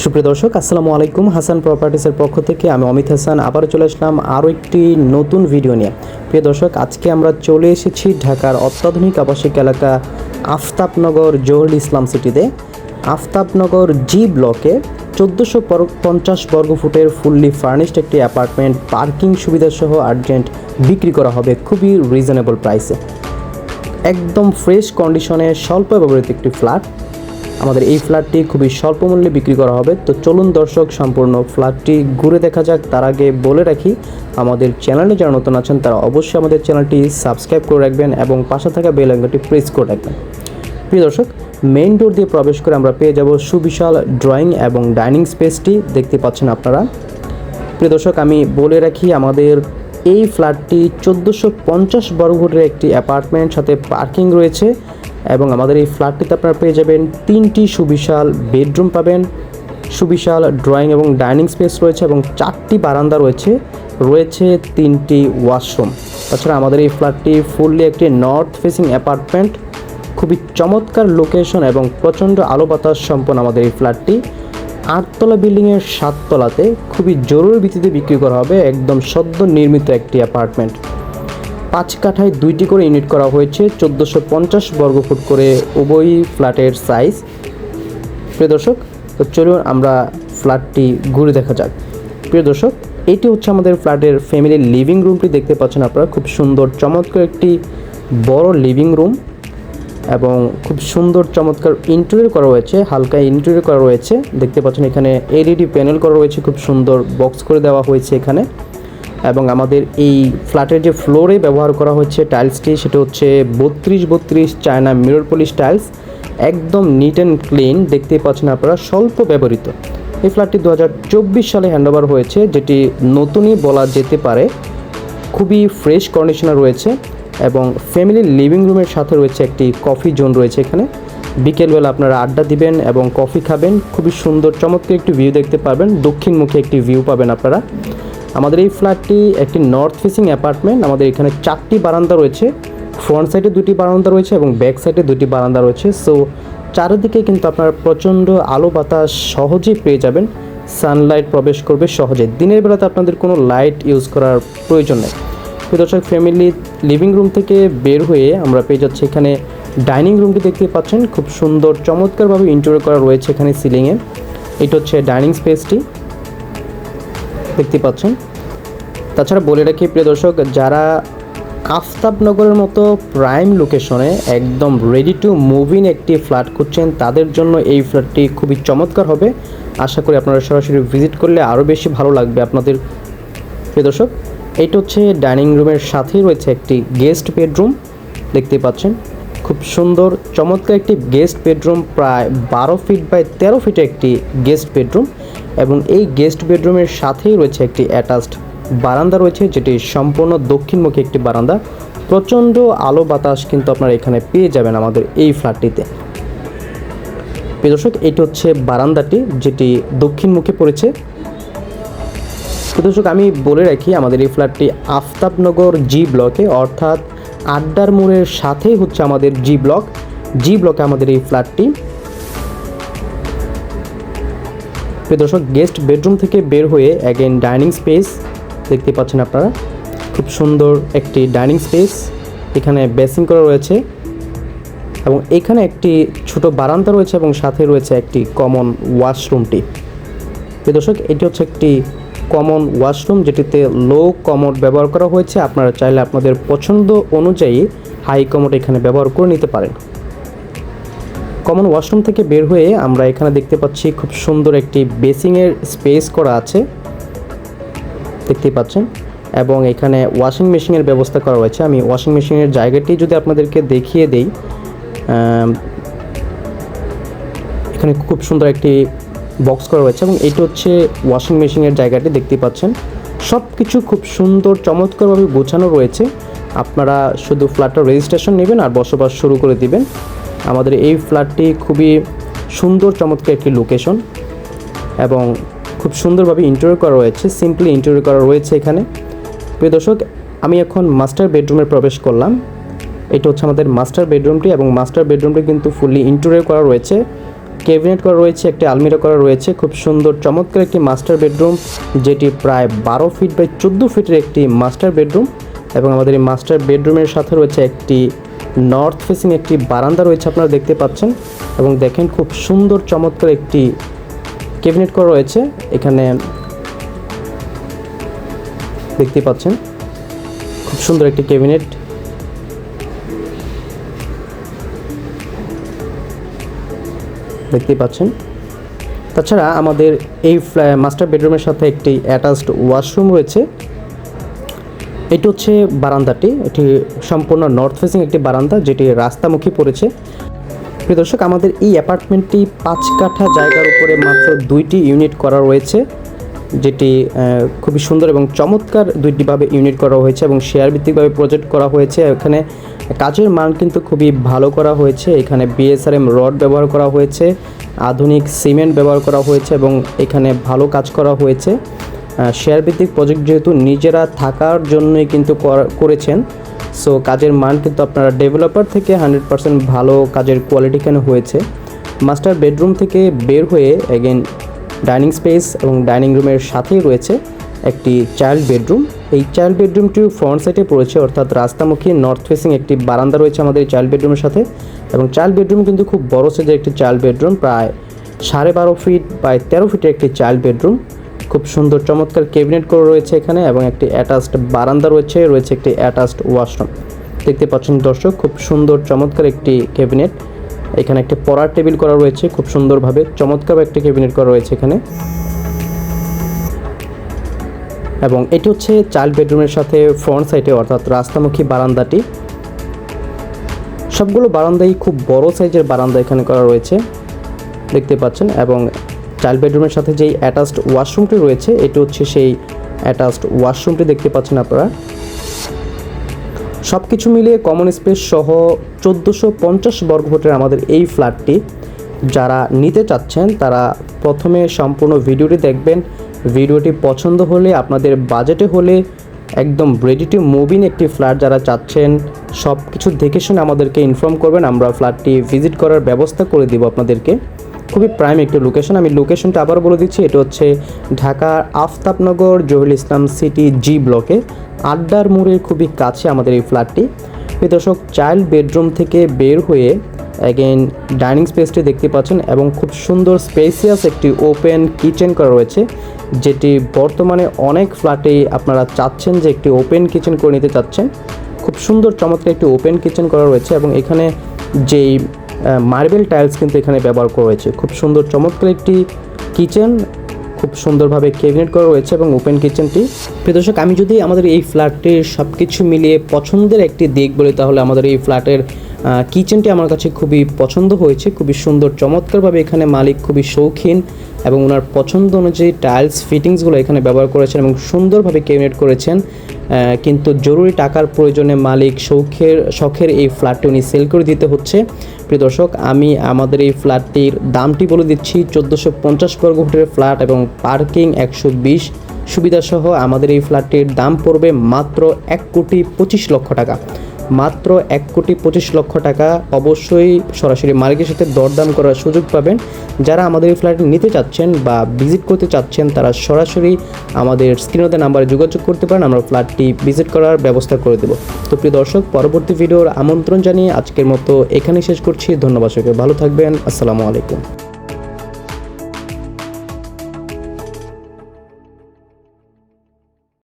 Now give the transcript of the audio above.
সুপ্রিয় দর্শক, আসসালামু আলাইকুম। হাসান প্রপার্টিসের পক্ষ থেকে আমি অমিত হাসান আবারও চলে আসলাম আরও একটি নতুন ভিডিও নিয়ে। প্রিয় দর্শক, আজকে আমরা চলে এসেছি ঢাকার অত্যাধুনিক আবাসিক এলাকা আফতাবনগর জহুরুল ইসলাম সিটিতে। আফতাবনগর জি ব্লকে চোদ্দোশো পঞ্চাশ বর্গ ফুটের ফুললি ফার্নিশড একটি অ্যাপার্টমেন্ট পার্কিং সুবিধাসহ আর্জেন্ট বিক্রি করা হবে খুবই রিজনেবল প্রাইসে একদম ফ্রেশ কন্ডিশনে স্বল্প ব্যবহৃত একটি ফ্ল্যাট আমাদের এই ফ্ল্যাটটি খুবই স্বল্প মূল্যে বিক্রি করা হবে। তো চলুন দর্শক, সম্পূর্ণ ফ্ল্যাটটি ঘুরে দেখা যাক। তার আগে বলে রাখি, আমাদের চ্যানেলে যারা নতুন আছেন, তারা অবশ্যই আমাদের চ্যানেলটি সাবস্ক্রাইব করে রাখবেন এবং পাশে থাকা বেল আইকনটি প্রেস করে রাখবেন। প্রিয় দর্শক, মেইন ডোর দিয়ে প্রবেশ করে আমরা পেয়ে যাব সুবিশাল ড্রয়িং এবং ডাইনিং স্পেসটি। দেখতে পাচ্ছেন আপনারা। প্রিয় দর্শক, আমি বলে রাখি, আমাদের এই ফ্ল্যাটটি চোদ্দোশো পঞ্চাশ বর্গফুটের একটি অ্যাপার্টমেন্ট, সাথে পার্কিং রয়েছে। এবং আমাদের এই ফ্ল্যাটটিতে আপনারা পেয়ে যাবেন তিনটি সুবিশাল বেডরুম পাবেন, সুবিশাল ড্রয়িং এবং ডাইনিং স্পেস রয়েছে এবং চারটি বারান্দা রয়েছে রয়েছে তিনটি ওয়াশরুম। তাছাড়া আমাদের এই ফ্ল্যাটটি ফুললি একটি নর্থ ফেসিং অ্যাপার্টমেন্ট, খুবই চমৎকার লোকেশন এবং প্রচণ্ড আলো বাতাস সম্পন্ন আমাদের এই ফ্ল্যাটটি। আটতলা বিল্ডিংয়ের সাততলাতে খুবই জরুরি ভিত্তিতে বিক্রি করা হবে, একদম সদ্য নির্মিত একটি অ্যাপার্টমেন্ট। পাঁচ কাঠায় দুইটি করে ইউনিট করা হয়েছে, চোদ্দোশো পঞ্চাশ বর্গফুট করে উভয় ফ্ল্যাটের সাইজ। প্রিয় দর্শক, তো চলুন আমরা ফ্ল্যাটটি ঘুরে দেখা যাক। প্রিয় দর্শক, এটি হচ্ছে আমাদের ফ্ল্যাটের ফ্যামিলির লিভিং রুমটি। দেখতে পাচ্ছেন আপনারা, খুব সুন্দর, চমৎকার একটি বড় লিভিং রুম এবং খুব সুন্দর, চমৎকার ইন্টেরিয়র করা রয়েছে হালকা ইন্টেরিয়র করা রয়েছে। দেখতে পাচ্ছেন এখানে এলইডি প্যানেল করা রয়েছে, খুব সুন্দর বক্স করে দেওয়া হয়েছে এখানে। এবং আমাদের এই ফ্ল্যাটের যে ফ্লোরে ব্যবহার করা হচ্ছে টাইলসটি সেটা হচ্ছে বত্রিশ বত্রিশ চায়না মিরর পলিশ টাইলস একদম নিট অ্যান্ড ক্লিন দেখতেই পাচ্ছেন আপনারা, স্বল্প ব্যবহৃত। এই ফ্ল্যাটটি দু হাজার চব্বিশ সালে হ্যান্ডওভার হয়েছে, যেটি নতুনই বলা যেতে পারে। খুবই ফ্রেশ কন্ডিশনার রয়েছে এবং ফ্যামিলি লিভিং রুমের সাথে রয়েছে একটি কফি জোন রয়েছে এখানে। বিকেলবেলা আপনারা আড্ডা দিবেন এবং কফি খাবেন। খুবই সুন্দর, চমৎকার একটি ভিউ দেখতে পাবেন দক্ষিণমুখী একটি ভিউ পাবেন আপনারা। আমাদের এই ফ্ল্যাটটি একটি নর্থ ফেসিং অ্যাপার্টমেন্ট আমাদের এখানে চারটি বারান্দা রয়েছে। ফ্রন্ট সাইডে দুটি বারান্দা রয়েছে এবং ব্যাক সাইডে দুটি বারান্দা রয়েছে। সো চারিদিকে কিন্তু আপনারা প্রচণ্ড আলো বাতাস সহজেই পেয়ে যাবেন। সানলাইট প্রবেশ করবে সহজে। দিনের বেলাতে আপনাদের কোনো লাইট ইউজ করার প্রয়োজন নেই। প্রিয় দর্শক ফ্যামিলি লিভিং রুম থেকে বের হয়ে আমরা পেয়ে যাচ্ছি এখানে ডাইনিং রুমটি দেখতে পাচ্ছেন। খুব সুন্দর, চমৎকারভাবে ইন্টারিয়র করা রয়েছে এখানে সিলিংয়ে এটা হচ্ছে ডাইনিং স্পেসটি দেখতে পাচ্ছেন। তাছাড়া বলে রাখি, প্রিয় দর্শক, যারা আফতাবনগরের মতো প্রাইম লোকেশনে একদম রেডি টু মুভ একটি ফ্ল্যাট খুঁজছেন, তাদের জন্য এই ফ্ল্যাটটি খুবই চমৎকার হবে। আশা করি আপনারা সরাসরি ভিজিট করলে আরও বেশি ভালো লাগবে আপনাদের। প্রিয় দর্শক এইটা হচ্ছে ডাইনিং রুমের সাথেই রয়েছে একটি গেস্ট বেডরুম দেখতে পাচ্ছেন, খুব সুন্দর, চমৎকার একটি গেস্ট বেডরুম প্রায় বারো ফিট বাই তেরো ফিটে একটি গেস্ট বেডরুম এবং এই গেস্ট বেডরুমের সাথেই রয়েছে একটি অ্যাটাচড বারান্দা রয়েছে, যেটি সম্পূর্ণ দক্ষিণমুখী একটি বারান্দা। প্রচণ্ড আলো বাতাস কিন্তু আপনারা এখানে পেয়ে যাবেন আমাদের এই ফ্ল্যাটটিতে। প্রিয় দর্শক, এটি হচ্ছে বারান্দাটি, যেটি দক্ষিণমুখী পড়েছে। দর্শক, আমি বলে রাখি, আমাদের এই ফ্ল্যাটটি আফতাবনগর জি ব্লকে, অর্থাৎ আড্ডার মোড়ের সাথেই হচ্ছে আমাদের জি ব্লক। জি ব্লকে আমাদের এই ফ্ল্যাটটি। প্রিয় দর্শক গেস্ট বেডরুম থেকে বের হয়ে অ্যাগেন ডাইনিং স্পেস দেখতে পাচ্ছেন আপনারা। খুব সুন্দর একটি ডাইনিং স্পেস এখানে বেসিং করা রয়েছে এবং এখানে একটি ছোট বারান্দা রয়েছে এবং সাথে রয়েছে একটি কমন ওয়াশরুমটি প্রিয় দর্শক, এটি হচ্ছে একটি কমন ওয়াশরুম যেটিতে লো কমোড ব্যবহার করা হয়েছে। আপনারা চাইলে আপনাদের পছন্দ অনুযায়ী হাই কমোড এখানে ব্যবহার করে নিতে পারেন। কমন ওয়াশরুম থেকে বের হয়ে আমরা এখানে দেখতে পাচ্ছি খুব সুন্দর একটি বেসিংয়ের স্পেস করা আছে। দেখতেই পাচ্ছেন। এবং এখানে ওয়াশিং মেশিনের ব্যবস্থা করা রয়েছে। আমি ওয়াশিং মেশিনের জায়গাটি যদি আপনাদেরকে দেখিয়ে দেই এখানে খুব সুন্দর একটি বক্স করা রয়েছে এবং এটি হচ্ছে ওয়াশিং মেশিনের জায়গাটি দেখতে পাচ্ছেন। সব কিছু খুব সুন্দর, চমৎকারভাবে গোছানো রয়েছে। আপনারা শুধু ফ্ল্যাটটা রেজিস্ট্রেশন নেবেন আর বসবাস শুরু করে দিবেন। আমাদের এই ফ্ল্যাটটি খুবই সুন্দর, চমৎকার একটি লোকেশন এবং খুব সুন্দরভাবে ইন্টারিয়র করা রয়েছে সিম্পলি ইন্টারিয়র করা রয়েছে এখানে। প্রিয় দর্শক, আমি এখন মাস্টার বেডরুমে প্রবেশ করলাম। এটা হচ্ছে আমাদের মাস্টার বেডরুমটি এবং মাস্টার বেডরুমটি কিন্তু ফুললি ইন্টারিয়র করা রয়েছে। ক্যাবিনেট করা রয়েছে, একটি আলমিরা করা রয়েছে। খুব সুন্দর, চমৎকার একটি মাস্টার বেডরুম যেটি প্রায় বারো ফিট বাই চোদ্দ ফিটের একটি মাস্টার বেডরুম এবং আমাদের এই মাস্টার বেডরুমের সাথে রয়েছে একটি নর্থ ফেসিং একটি বারান্দা রয়েছে আপনারা দেখতে পাচ্ছেন এবং দেখেন খুব সুন্দর চমৎকার একটি ক্যাবিনেট করা রয়েছে। এখানে দেখতে পাচ্ছেন, খুব সুন্দর একটি ক্যাবিনেট। দেখতে পাচ্ছেন। তাছাড়া আমাদের এই মাস্টার বেডরুমের সাথে একটি অ্যাটাচড ওয়াশরুম রয়েছে। এটি হচ্ছে বারান্দাটি, এটি সম্পূর্ণ নর্থ ফেসিং একটি বারান্দা যেটি রাস্তামুখী পড়েছে। প্রিয় দর্শক, আমাদের এই অ্যাপার্টমেন্টটি পাঁচ কাঠা জায়গার উপরে মাত্র দুইটি ইউনিট করা রয়েছে, যেটি খুবই সুন্দর এবং চমৎকার দুইটিভাবে ইউনিট করা হয়েছে এবং শেয়ার ভিত্তিকভাবে প্রজেক্ট করা হয়েছে। এখানে কাজের মান কিন্তু খুবই ভালো করা হয়েছে। এখানে বিএসআরএম রড ব্যবহার করা হয়েছে, আধুনিক সিমেন্ট ব্যবহার করা হয়েছে এবং এখানে ভালো কাজ করা হয়েছে। শেয়ার ভিত্তিক প্রজেক্ট যেহেতু নিজেরা থাকার জন্যই কিন্তু করা- করেছেন সো কাজের মান কিন্তু আপনারা ডেভেলপার থেকে হান্ড্রেড পার্সেন্ট ভালো কাজের কোয়ালিটি এখানে হয়েছে? মাস্টার বেডরুম থেকে বের হয়ে এগেন ডাইনিং স্পেস এবং ডাইনিং রুমের সাথেই রয়েছে একটি চাইল্ড বেডরুম এই চাইল্ড বেডরুমটি ফ্রন্ট সাইডে পড়েছে, অর্থাৎ রাস্তামুখী নর্থ ফেসিং একটি বারান্দা রয়েছে আমাদের এই চাইল্ড বেডরুমের সাথে। এবং চাইল্ড বেডরুম কিন্তু খুব বড় সাইজের একটি চাইল্ড বেডরুম প্রায় সাড়ে বারো ফিট বাই তেরো ফিটের একটি চাইল্ড বেডরুম খুব সুন্দর, চমৎকার ক্যাবিনেট করে রয়েছে এখানে এবং একটি অ্যাটাচড বারান্দা রয়েছে রয়েছে একটি অ্যাটাচড ওয়াশরুম দেখতে পাচ্ছেন দর্শক, খুব সুন্দর, চমৎকার একটি ক্যাবিনেট এখানে একটি পড়ার টেবিল করা রয়েছে, খুব সুন্দরভাবে চমৎকার একটি ক্যাবিনেট করা রয়েছে এখানে। এবং এটি হচ্ছে চাইল্ড বেডরুমের সাথে ফ্রন্ট সাইডে অর্থাৎ রাস্তামুখী বারান্দাটি। সবগুলো বারান্দাই খুব বড় সাইজের বারান্দা এখানে করা রয়েছে, দেখতে পাচ্ছেন। এবং চাইল্ড বেডরুমের সাথে যেই অ্যাটাচড ওয়াশরুমটি রয়েছে, এটি হচ্ছে সেই অ্যাটাচড ওয়াশরুমটি দেখতে পাচ্ছেন আপনারা। সব কিছু মিলিয়ে কমন স্পেস সহ চোদ্দোশো পঞ্চাশ বর্গ বর্গফুটের আমাদের এই ফ্ল্যাটটি যারা নিতে চাচ্ছেন, তারা প্রথমে সম্পূর্ণ ভিডিওটি দেখবেন। ভিডিওটি পছন্দ হলে, আপনাদের বাজেটে হলে, একদম রেডি টু মুভ একটি ফ্ল্যাট যারা চাচ্ছেন সব কিছু দেখে শুনে আমাদেরকে ইনফর্ম করবেন। আমরা ফ্ল্যাটটি ভিজিট করার ব্যবস্থা করে দিব আপনাদেরকে। খুবই প্রাইম একটি লোকেশন আমি লোকেশনটা আবার বলে দিচ্ছি, এটা হচ্ছে ঢাকার আফতাবনগর জহুল ইসলাম সিটি জি ব্লকে আড্ডার মোড়ের খুবই কাছে আমাদের এই ফ্ল্যাটটি দর্শক চাইল্ড বেডরুম থেকে বের হয়ে অ্যাগেন ডাইনিং স্পেসটি দেখতে পাচ্ছেন এবং খুব সুন্দর স্পেসিয়াস একটি ওপেন কিচেন করা রয়েছে, যেটি বর্তমানে অনেক ফ্ল্যাটেই আপনারা চাচ্ছেন যে একটি ওপেন কিচেন করে নিতে চাচ্ছেন। খুব সুন্দর চমৎকার একটি ওপেন কিচেন করা রয়েছে এবং এখানে যেই মার্বেল টাইলস কিন্তু এখানে ব্যবহার করা হয়েছে। খুব সুন্দর চমৎকার একটি কিচেন খুব সুন্দরভাবে ক্যাবিনেট করা রয়েছে এবং ওপেন কিচেনটি দর্শক, আমি যদি আমাদের এই ফ্ল্যাটটির সব কিছু মিলিয়ে পছন্দের একটি দিক বলি, তাহলে আমাদের এই ফ্ল্যাটের কিচেনটি আমার কাছে খুবই পছন্দ হয়েছে। খুবই সুন্দর, চমৎকারভাবে এখানে মালিক খুবই শৌখিন এবং ওনার পছন্দ অনুযায়ী টাইলস ফিটিংসগুলো এখানে ব্যবহার করেছেন এবং সুন্দরভাবে ক্যাবিনেট করেছেন। কিন্তু জরুরি টাকার প্রয়োজনে মালিক শৌখের, শখের এই ফ্ল্যাটটি উনি সেল করে দিতে হচ্ছে। প্রিয় দর্শক, আমি আমাদের এই ফ্ল্যাটটির দামটি বলে দিচ্ছি, চোদ্দোশো পঞ্চাশ বর্গ ফুটের ফ্ল্যাট এবং পার্কিং একশো বিশ। সুবিধাসহ আমাদের এই ফ্ল্যাটটির দাম পড়বে মাত্র এক কোটি পঁচিশ লক্ষ টাকা। মাত্র এক কোটি পঁচিশ লক্ষ টাকা অবশ্যই সরাসরি মালিকের সাথে দরদাম করার সুযোগ পাবেন। যারা আমাদের এই ফ্ল্যাট নিতে চাচ্ছেন বা ভিজিট করতে চাচ্ছেন, তারা সরাসরি আমাদের স্ক্রিনতে নাম্বারে যোগাযোগ করতে পারেন। আমরা ফ্ল্যাটটি ভিজিট করার ব্যবস্থা করে দেবো। তো প্রিয় দর্শক, পরবর্তী ভিডিওর আমন্ত্রণ জানিয়ে আজকের মতো এখানে শেষ করছি। ধন্যবাদ সবাইকে। ভালো থাকবেন। আসসালামু আলাইকুম।